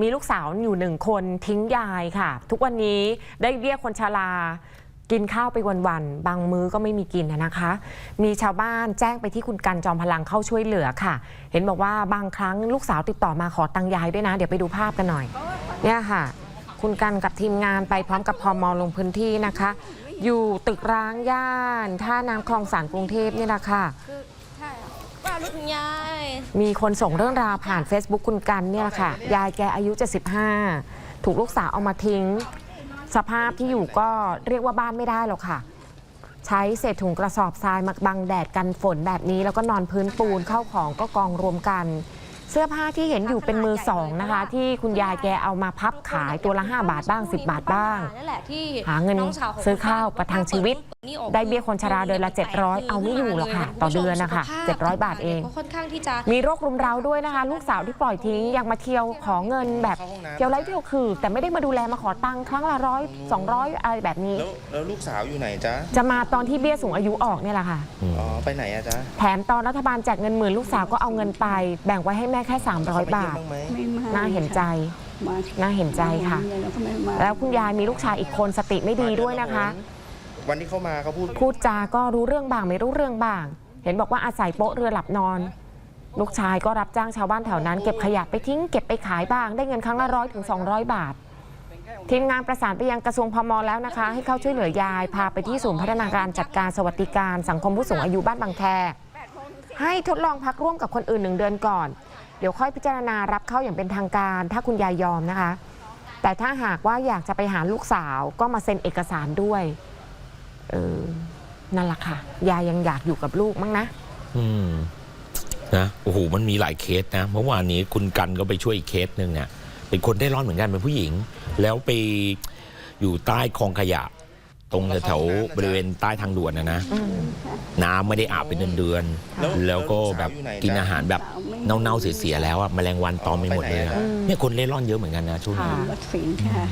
มีลูกสาวอยู่หนึ่งคนทิ้งยายค่ะ ทุกวันนี้ได้เบี้ยคนชรากินข้าวไปวันๆ บางมื้อก็ไม่มีกินนะคะ มีชาวบ้านแจ้งไปที่คุณกันจอมพลังเข้าช่วยเหลือค่ะ เห็นบอกว่าบางครั้งลูกสาวติดต่อมาขอตังค์ยายด้วยนะ เดี๋ยวไปดูภาพกันหน่อย เนี่ยค่ะ คุณกันกับทีมงานไปพร้อมกับพอมลงพื้นที่นะคะ อยู่ตึกร้างย่านท่าน้ำคลองสานกรุงเทพนี่แหละค่ะ คือใช่ค่ะว่ารุ่นยาย มีคนส่งเรื่องราวผ่าน Facebook คุณกันเนี่ยแหละค่ะ ยายแกอายุ 75 ถูกลูกสาวเอามาทิ้ง สภาพที่อยู่ก็เรียกว่าบ้านไม่ได้หรอกค่ะ ใช้เศษถุงกระสอบทรายมาบังแดดกันฝนแบบนี้ แล้วก็นอนพื้นปูนเข้าของก็กองรวมกัน เสื้อผ้าที่เห็นอยู่เป็นมือสองนะคะ ที่คุณยายแกเอามาพับขายตัวละ 5 บาทบ้าง 10 บาทบ้างนั่นแหละที่หาเงินน้สวขงซื้อข้าวประทังชีวิตนี่ออกได้เบี้ยคนชราเดือนละ 700 เอาไม่อยู่หรอกค่ะ ต่อเดือนนะคะ 700 บาทเองก็ค่อนข้างที่จะมีโรครุมเร้าด้วยนะคะ ลูกสาวที่ปล่อยทิ้งยังมาเที่ยวขอเงินแบบเที่ยวไร้เที่ยวคือ แต่ไม่ได้มาดูแลมาขอตังค์ครั้งละร้อยสองร้อยอะไรแบบนี้แล้วแล้วลูกสาวอยู่ไหนจ๊ะจะมาตอนที่เบี้ยสูงอายุออกเนี่ยแหละค่ะอ๋อไปไหนอะจ๊ะแถมตอนรัฐบาลแจกเงินหมื่นลูกสาวก็เอาเงินไปแบ่งไว้ให้แม่แค่ 300 บาทเขไปเยี่ยมบ้างไหมไม่มาน่าเห็นใจ มาน่าเห็นใจค่ะ แล้วก็ไม่มาแล้วคุณยายมีลูกชายอีกคนสติไม่ดีด้วยนะคะ วันที่เข้ามาเขาพูด พูดจาก็รู้เรื่องบ้างไม่รู้เรื่องบ้าง เห็นบอกว่าอาศัยโป๊ะเรือหลับนอน ลูกชายก็รับจ้างชาวบ้านแถวนั้นเก็บขยะไปทิ้งเก็บไปขายบ้าง ได้เงินครั้งละร้อยถึง200 บาท ทีมงานประสานไปยังกระทรวงพมแล้วนะคะ ให้เข้าช่วยเหลือยาย พาไปที่ศูนย์พัฒนาการจัดการสวัสดิการ สังคมผู้สูงอายุบ้านบางแค ให้ทดลองพักร่วมกับคนอื่นหนึ่งเดือนก่อน เดี๋ยวค่อยพิจารณารับเข้าอย่างเป็นทางการ ถ้าคุณยายยอมนะคะ แต่ถ้าหากว่าอยากจะไปหาลูกสาวก็มาเซ็นเอกสารด้วยเออนั่นแหละค่ะ ยายยังอยากอยู่กับลูกมั้งนะ อืมนะโอ้โหมันมีหลายเคสนะเมื่อวานนี้คุณกันก็ไปช่วยอีกเคสหนึ่งเนี่ยเป็นคนได้ร้อนเหมือนกันเป็นผู้หญิง แล้วไปอยู่ใต้คลองขยะ ตรงแถวๆบริเวณใต้ทางด่วนนะนะอืมน้ำไม่ได้อาบเป็นเดือนแล้วๆแล้วก็แบบลูกสาวอยู่ไหนจ๊ะกินอาหารแบบเน่าๆเสียๆแล้วอะแมลงวันตอมไปหมดเลยอะอ๋อไปไหนอะเนี่ยคนเล่ร่อนเยอะเหมือนกันนะช่วงนี้ค่ะวัดฝิงค่ะ